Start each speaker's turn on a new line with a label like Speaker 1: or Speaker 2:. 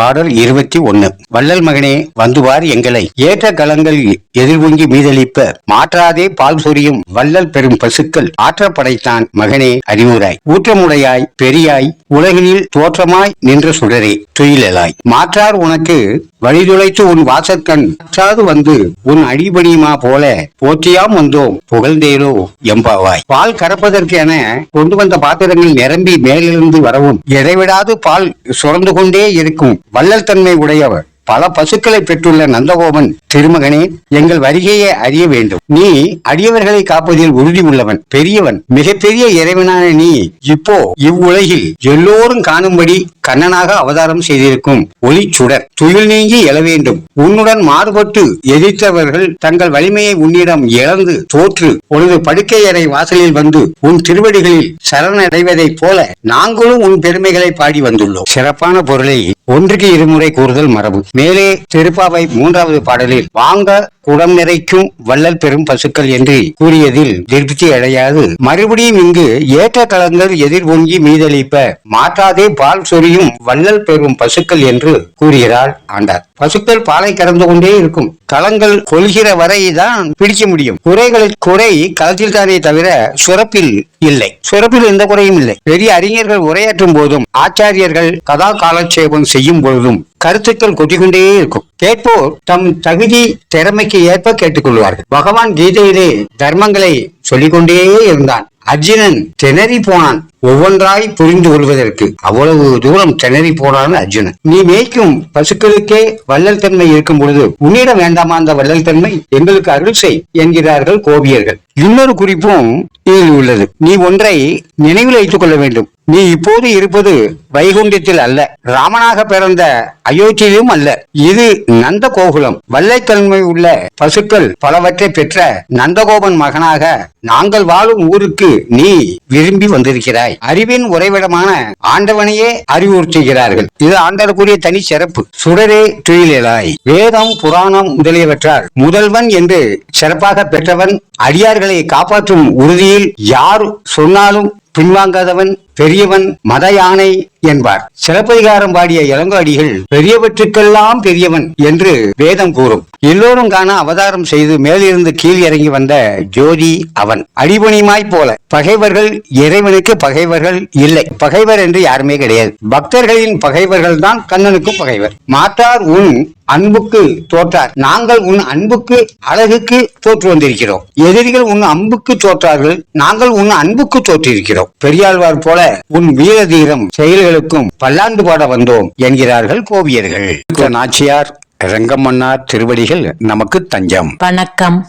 Speaker 1: பாடல் இருபத்தி ஒன்னு வள்ளல் மகனே வந்துவார் எங்களை. ஏற்ற கலங்கள் எதிர்வங்கி மீதளிப்ப மாற்றாதே பால் சொரியும் வள்ளல் பெரும் பசுக்கள். ஆற்றப்படைத்தான் மகனே அறிவுராய் ஊற்றமுடையாய் பெரியாய் உலகினில் தோற்றமாய் நின்ற சுடரே துயிலலாய். மாற்றார் உனக்கு வழிதுளைத்து உன் வாசற்கண் மாற்றாது வந்து உன் அடிபணியுமா போல போற்றியாம் வந்தோம். புகழ்ந்தேரோ எம்பாவாய். பால் கறப்பதற்கு என கொண்டு வந்த பாத்திரங்கள் நிரம்பி மேலிருந்து வரவும். இடைவிடாது பால் சுரந்து கொண்டே இருக்கும். வள்ளல் தன்மை உடையவர். பல பசுக்களை பெற்றுள்ள நந்தகோபன் திருமகனே எங்கள் வருகையை அறிய வேண்டும். நீ அடியவர்களை காப்பதில் உறுதி உள்ளவன். பெரியவன். மிகப்பெரிய இறைவனான நீ. இப்போ இவ்வுலகில் எல்லோரும் காணும்படி கண்ணனாக அவதாரம் செய்திருக்கும் ஒளி சுடர். துயில் நீங்கி எழ வேண்டும். உன்னுடன் மாறுபட்டு எதிர்த்தவர்கள் தங்கள் வலிமையை உன்னிடம் இழந்து தோற்று உனது படுக்கை அறை வாசலில் வந்து உன் திருவடிகளில் சரணடைவதைப் போல நாங்களும் உன் பெருமைகளை பாடி வந்துள்ளோம். சிறப்பான பொருளை ஒன்றுக்கு இருமுறை கூறுதல் மரபு. மேலே திருப்பாவை மூன்றாவது பாடலில் வாங்க குடம் நிறைக்கும் வள்ளல் பெரும் பசுக்கள் என்று கூறியதில் திருப்தி அடையாது. மறுபடியும் இங்கு ஏற்ற களங்கள் எதிர்வொங்கி மீதளிப்ப மாற்றாதே பால் சொரியும் வள்ளல் பெறும் பசுக்கள் என்று கூறுகிறார் ஆண்டார். பசுக்கள் பாலை கறந்து கொண்டே இருக்கும். களங்கள் கொள்கிற வரை தான் பிடிக்க முடியும். குறைகள் குறை களத்தில் தானே தவிர சுரப்பில் இல்லை. சுரப்பில் எந்த குறையும் இல்லை. பெரிய அறிஞர்கள் உரையாற்றும் போதும் ஆச்சாரியர்கள் கதா காலட்சேபம் செய்யும் பொழுதும் கருத்துக்கள் கொட்டிக்கொண்டே இருக்கும். கேட்போர் தம் தகுதி திறமைக்கு ஏற்ப கேட்டுக்கொள்வார்கள். பகவான் கீதையிலே தர்மங்களை சொல்லிக்கொண்டே இருந்தான். அர்ஜுனன் திணறி போனான். ஒவ்வொன்றாய் புரிந்து கொள்வதற்கு அவ்வளவு தூரம் திணறி போனான் அர்ஜுனன். நீ மேய்க்கும் பசுக்களுக்கே வள்ளல் தன்மை இருக்கும் பொழுது உன்னிடம் வேண்டாமா அந்த வள்ளல் தன்மை? எங்களுக்கு அருள் செய் என்கிறார்கள் கோபியர்கள். இன்னொரு குறிப்பும் இதில் உள்ளது. நீ ஒன்றை நினைவில் வைத்துக் கொள்ள வேண்டும். நீ இப்போது இருப்பது வைகுண்டத்தில் அல்ல ராமனாக பிறந்த அயோத்தியிலும் அல்ல. இது நந்த கோகுலம் வல்லைத்தன்மை உள்ள பசுக்கள் பலவற்றை பெற்ற நந்தகோபன் மகனாக நாங்கள் வாழும் ஊருக்கு நீ விரும்பி வந்திருக்கிறாய். அறிவின் உறைவிடமான ஆண்டவனையே அறிவுறுத்துகிறார்கள். இது ஆண்டவருக்குரிய தனி சிறப்பு. சுடரே துயிலாய் வேதம் புராணம் முதலியவற்றால் முதல்வன் என்று சிறப்பாக பெற்றவன் அடியார் அவர்களை காப்பாற்றும் உறுதியில் யார் சொன்னாலும் பின்வாங்காதவன் பெரியவன் மத யானை என்பார். சிலப்பதிகாரம் பாடிய இளங்காடிகள் பெரியவற்றுக்கெல்லாம் பெரியவன் என்று வேதம் கூறும். எல்லோரும் காண அவதாரம் செய்து மேலிருந்து கீழ் இறங்கி வந்த ஜோதி அவன். அடிபணிமாய் போல. பகைவர்கள் இறைவனுக்கு பகைவர்கள் இல்லை. பகைவர் என்று யாருமே கிடையாது. பக்தர்களின் பகைவர்கள் தான் கண்ணனுக்கும் பகைவர். மாற்றார் உன் அன்புக்கு தோற்றார். நாங்கள் உன் அன்புக்கு அழகுக்கு தோற்று வந்திருக்கிறோம். எதிரிகள் உன் அன்புக்கு தோற்றார்கள். நாங்கள் உன் அன்புக்கு தோற்றிருக்கிறோம். பெரியாழ்வார் போல உன் வீர தீரம் செயல்களுக்கும் பல்லாண்டு பாட வந்தோம் என்கிறார்கள் கோவியர்கள். நாச்சியார் ரங்கம்மன்னார் திருவடிகள் நமக்கு தஞ்சம்.
Speaker 2: வணக்கம்.